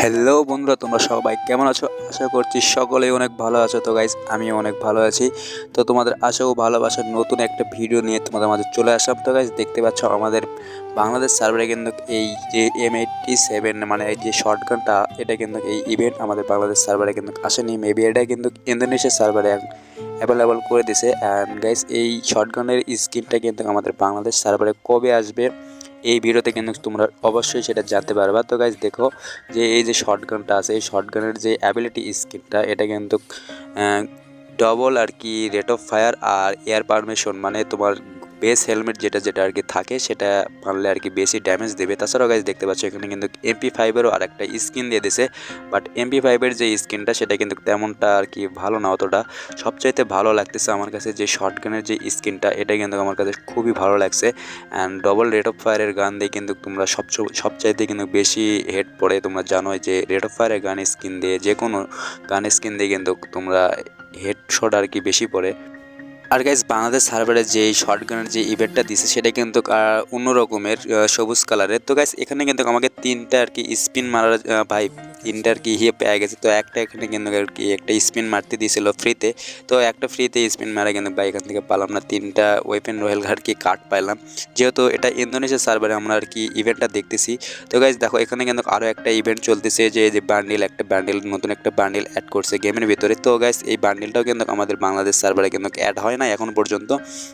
Hello বন্ধুরা, তোমরা সবাই কেমন আছো? আশা করছি সকলেই অনেক ভালো আছো। তো গাইজ আমিও অনেক ভালো আছি। তো তোমাদের আশা ও ভালোবাসার নতুন একটা ভিডিও নিয়ে তোমাদের মাঝে চলে আসলাম। তো গাইজ দেখতে পাচ্ছ আমাদের বাংলাদেশ সার্ভারে কিন্তু এই যে এম এইটটি সেভেন মানে এই যে শর্ট গানটা এটা কিন্তু এই ইভেন্ট আমাদের বাংলাদেশ সার্ভারে কিন্তু আসেনি। মেবি এটা কিন্তু ইন্দোনেশিয়া সার্ভারে অ্যাভেলেবল করে দিছে। অ্যান্ড গাইজ এই শর্ট গানের স্কিনটা কিন্তু আমাদের বাংলাদেশ সার্ভারে কবে আসবে? এই ভিডিওতে কিন্তু তোমরা অবশ্যই সেটা জানতে পারবা। তো গাইজ দেখো যে এই যে শর্টগানটা আছে, এই শর্টগানের যে অ্যাবিলিটি স্কিনটা এটা কিন্তু ডবল আর কি রেট অফ ফায়ার আর এয়ার পারমিশন মানে তোমার বেস হেলমেট যেটা যেটা আর কি থাকে, সেটা মারলে আর কি বেশি ড্যামেজ দেবে। তাছাড়াও গাইজ দেখতে পাচ্ছ এখানে কিন্তু এমপি ফাইভেরও আর একটা স্কিন দিয়ে দিছে। বাট এমপি ফাইভের যে স্কিনটা সেটা কিন্তু তেমনটা আর কি ভালো না অতটা। সবচাইতে ভালো লাগতেছে আমার কাছে যে শর্টগানের যে স্কিনটা এটা কিন্তু আমার কাছে খুবই ভালো লাগছে। অ্যান্ড ডবল রেট অফ ফায়ারের গান দিয়ে কিন্তু তোমরা সব সবচাইতে কিন্তু বেশি হেড পড়ে, তোমরা জানো যে রেট অফ ফায়ারের গান স্কিন দিয়ে যে কোনো গান স্কিন দিয়ে কিন্তু তোমরা হেড শট আর কি বেশি পড়ে। আর গাইজ বাংলাদেশ সার্ভারে যে শর্ট গানের যে ইভেন্টটা দিছে সেটা কিন্তু অন্য রকমের সবুজ কালারের তো গাইজ এখানে কিন্তু আমাকে তিনটা আর কি স্পিন মারার আহ, ভাই তিনটা আর কি ইয়ে পেয়ে গেছে? তো একটা এখানে কিন্তু কি একটা স্পিন মারতে দিয়েছিল ফ্রিতে তো একটা ফ্রিতে স্পিন মারা কিন্তু ভাই এখান থেকে পালাম না। তিনটা ওয়েপেন রয়েল ঘাট কি কার্ড পাইলাম। যেহেতু এটা ইন্দোনেশিয়া সার্ভারে আমরা আর কি ইভেন্টটা দেখতেছি। তো গাইজ দেখো, এখানে কিন্তু আরও একটা ইভেন্ট চলতেছে যে যে বান্ডিল একটা বান্ডিল নতুন একটা বান্ডিল অ্যাড করছে গেমের ভিতরে। তো গাইজ এই বান্ডিলটাও কিন্তু আমাদের বাংলাদেশ সার্ভারে কিন্তু অ্যাড হয় না এখন পর্যন্ত।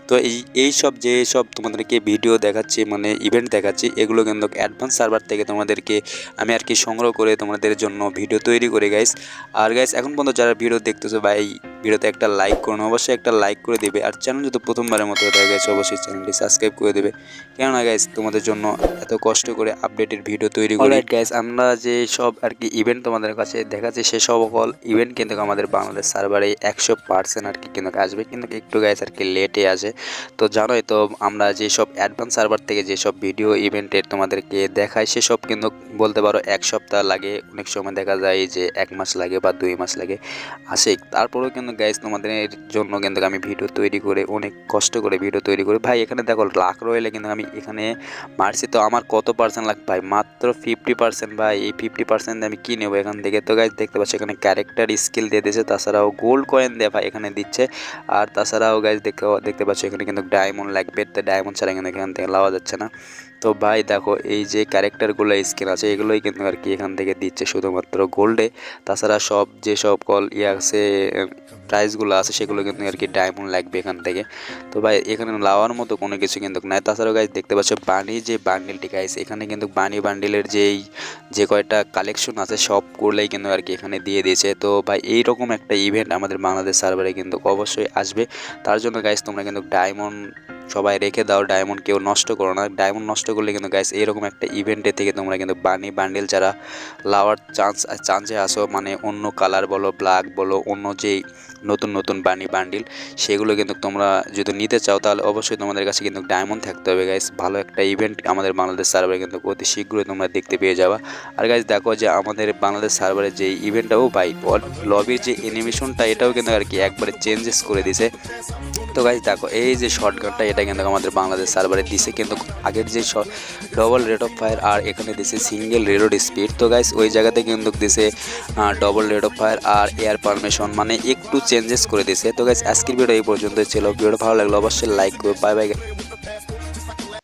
তো এই এই সব, যে সব তোমাদেরকে ভিডিও দেখাচ্ছি মানে ইভেন্ট দেখাচ্ছি, এগুলো কিন্তু অ্যাডভান্স সার্ভার থেকে তোমাদেরকে আমি আর কি সংগ্রহ করে তোমাদের জন্য ভিডিও তৈরি করে গাইস আর গাইস এখন পর্যন্ত যারা ভিডিও দেখতেছো ভাই ভিডিওতে একটা লাইক করুন। অবশ্যই একটা লাইক করে দেবে। আর চ্যানেল যদি প্রথমবারের মতো হয়ে গেছে অবশ্যই চ্যানেলটি সাবস্ক্রাইব করে দেবে। কেননা গাইস তোমাদের জন্য এত কষ্ট করে আপডেটের ভিডিও তৈরি করি। গাইস আমরা যে সব আর কি ইভেন্ট তোমাদের কাছে দেখাচ্ছি, সে সকল ইভেন্ট কিন্তু আমাদের বাংলাদেশ সার্ভারে একশো পার্সেন্ট আর কি কিন্তু আসবে। কিন্তু একটু গাইস আর কি লেটে আসে তো জানোই তো, আমরা যেসব অ্যাডভান্স সার্ভার থেকে যেসব ভিডিও ইভেন্টের তোমাদেরকে দেখাই সেসব কিন্তু বলতে পারো এক সপ্তাহ লাগে। অনেক সময় দেখা যায় যে এক মাস লাগে বা দুই মাস লাগে। আসে। তারপরেও কিন্তু গাইস তোমাদের জন্য কিন্তু আমি ভিডিও তৈরি করে, অনেক কষ্ট করে ভিডিও তৈরি করে। ভাই, এখানে দেখো, লাখ রয়েলে কিন্তু আমি এখানে মারছি। তো আমার কত পার্সেন্ট লাগ ভাই? মাত্র ফিফটি পার্সেন্ট ভাই, এই ফিফটি পার্সেন্ট আমি কী নেব এখান থেকে? তো গাইস দেখতে পাচ্ছি, এখানে ক্যারেক্টার স্কিল দিয়ে দিয়েছে। তাছাড়াও গোল্ড কয়েন দিয়ে ভাই এখানে দিচ্ছে। আর তাছাড়াও গাইস দেখতে দেখতে পাচ্ছি, এখানে কিন্তু ডায়মন্ড লাগবে। তো ডায়মন্ড ছাড়া কিন্তু এখান থেকে লাওয়া যাচ্ছে না। তো ভাই দেখো, এই যে ক্যারেক্টারগুলো স্কিন আছে, এগুলোই কিন্তু আর কি এখান থেকে দিচ্ছে শুধুমাত্র গোল্ডে তাছাড়া সব যে সব কল ইয়ে আছে প্রাইসগুলো আছে, সেগুলো কিন্তু আর কি ডায়মন্ড লাগবে এখান থেকে। তো ভাই, এখানে লাওয়ার মতো কোনো কিছু কিন্তু নাই। তাছাড়াও গাইজ দেখতে পাচ্ছ বানি যে বান্ডিলটি গাইজ এখানে কিন্তু বানি বান্ডিলের যেই, যে কয়টা কালেকশন আছে সব করলেই কিন্তু আর কি এখানে দিয়ে দিয়েছে। তো ভাই, এইরকম একটা ইভেন্ট আমাদের বাংলাদেশ সার্ভারে কিন্তু অবশ্যই আসবে। তার জন্য গাইজ তোমরা কিন্তু ডায়মন্ড সবাই রেখে দাও ডায়মন্ড কেউ নষ্ট করো না। ডায়মন্ড নষ্ট করলে কিন্তু গাইস এরকম একটা ইভেন্টে থেকে তোমরা কিন্তু বানি বান্ডিল যারা লাওয়ার চান্স চান্সে আসো মানে অন্য কালার বলো ব্ল্যাক বলো, অন্য যেই নতুন নতুন বানি বান্ডিল সেগুলো কিন্তু তোমরা যদি নিতে চাও, তাহলে অবশ্যই তোমাদের কাছে কিন্তু ডায়মন্ড থাকতে হবে গাইস ভালো একটা ইভেন্ট আমাদের বাংলাদেশ সার্ভারে কিন্তু অতি শীঘ্রই তোমরা দেখতে পেয়ে যাবা। আর গাইস দেখো যে আমাদের বাংলাদেশ সার্ভারে যে ইভেন্টটাও ভাই লবির যে অ্যানিমেশনটা এটাও কিন্তু আর কি একবারে চেঞ্জেস করে দিছে। তো গাইজ দেখো, এই যে শর্টকাটটা এটা কিন্তু আমাদের বাংলাদেশ সার্ভারে দিছে, কিন্তু আগের যে ডবল রেট অফ ফায়ার আর এখানে দিছে সিঙ্গেল রেলোড স্পিড তো গাইজ ওই জায়গাতে কিন্তু দিছে ডবল রেট অফ ফায়ার আর এয়ার পারমিশন মানে একটু চেঞ্জেস করে দিছে। তো গাইজ আজকের ভিডিও এই পর্যন্ত ছিল। ভিডিও ভালো লাগল অবশ্যই লাইক করবে। Bye bye